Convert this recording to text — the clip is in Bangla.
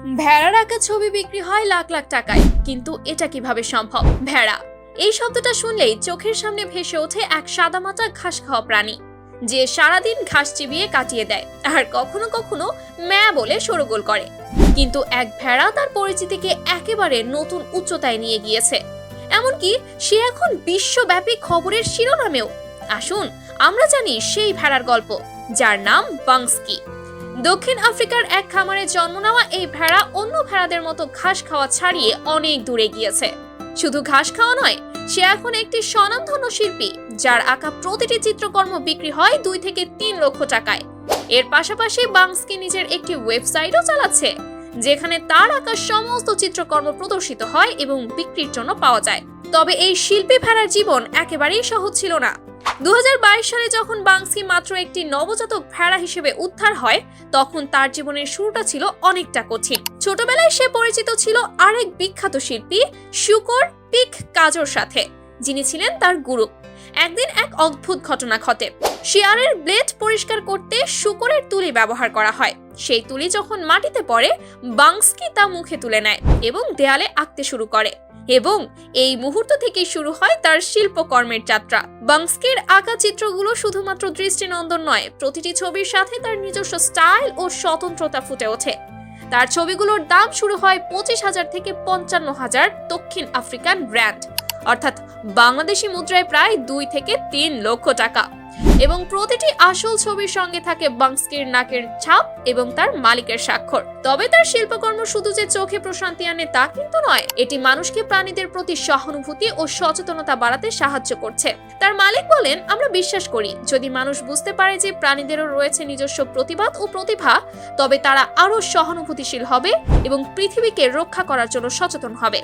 ভেড়ার আঁকা ছবি বিক্রি হয় লাখ লাখ টাকায়। কিন্তু এটা কীভাবে সম্ভব? ভেড়া। এই শব্দটা শুনলেই চোখের সামনে ভেসে ওঠে এক সাদামাটা ঘাস খাওয়া প্রাণী, যে সারাদিন ঘাস চিবিয়ে কাটিয়ে দেয় আর কখনো কখনো ম্যা বলে সরগোল করে। কিন্তু এক ভেড়া তার পরিচিতিকে একেবারে নতুন উচ্চতায় নিয়ে গিয়েছে। এমনকি সে এখন বিশ্বব্যাপী খবরের শিরোনামেও। আসুন, আমরা জানি সেই ভেড়ার গল্প, যার নাম বাংস্কি। দক্ষিণ আফ্রিকার এক খামারে জন্ম নেওয়া এই ভেড়া অন্য ভেড়াদের মতো ঘাস খাওয়া ছাড়িয়ে অনেক দূরে গিয়েছে। শুধু ঘাস খাওয়া নয়, সে এখন একটি স্বনামধন্য শিল্পী, যার আঁকা প্রতিটি চিত্রকর্ম বিক্রি হয় দুই থেকে তিন লক্ষ টাকায়। এর পাশাপাশি বাংসকি নিজের একটি ওয়েবসাইটও চালাচ্ছে, যেখানে তার আঁকা সমস্ত চিত্রকর্ম প্রদর্শিত হয় এবং বিক্রির জন্য পাওয়া যায়। তবে এই শিল্পী ভেড়ার জীবন একেবারেই সহজ ছিল না। দু সালে যখন বাংসি মাত্র একটি নবজাতক ভেড়া হিসেবে উদ্ধার হয়, তখন তার জীবনের শুরুটা ছিল অনেকটা কঠিন। ছোটবেলায় সে পরিচিত ছিল আরেক বিখ্যাত শিল্পী শুকর পিক কাজোর সাথে, যিনি ছিলেন তার গুরু। একদিন এক অদ্ভুত ঘটনা ঘটে। শিয়ারের ব্লেড পরিষ্কার করতে শুকরের তুলি ব্যবহার করা হয়। সেই তুলি যখন মাটিতে পড়ে বাংসকি তা মুখে তুলে নেয় এবং দেয়ালে আঁকতে শুরু করে। এবং এই মুহূর্ত থেকেই শুরু হয় তার শিল্পকর্মের যাত্রা। বাংস্কির আঁকা চিত্রগুলো শুধুমাত্র দৃষ্টিনন্দন নয়, প্রতিটি ছবির সাথে তার নিজস্ব স্টাইল ও স্বতন্ত্রতা ফুটে ওঠে। তার ছবিগুলোর দাম শুরু হয় পঁচিশ হাজার থেকে পঞ্চান্ন হাজার দক্ষিণ আফ্রিকান ব্র্যান্ড অর্থাৎ বাংলাদেশি মুদ্রায় প্রায় দুই থেকে তিন লক্ষ টাকা। এবং প্রতিটি আসল ছবির সঙ্গে থাকে বাংস্কির নাকের ছাপ এবং তার মালিকের স্বাক্ষর। তবে তার শিল্পকর্ম শুধু যে চোখে প্রশান্তি আনে তা কিন্তু নয়, এটি মানুষকে প্রাণীদের প্রতি সহানুভূতি ও সচেতনতা বাড়াতে সাহায্য করছে। তার মালিক বলেন, আমরা বিশ্বাস করি, যদি মানুষ বুঝতে পারে যে প্রাণীদেরও রয়েছে নিজস্ব প্রতিবাদ ও প্রতিভা, তবে তারা আরও সহানুভূতিশীল হবে এবং পৃথিবীকে রক্ষা করার জন্য সচেতন হবে।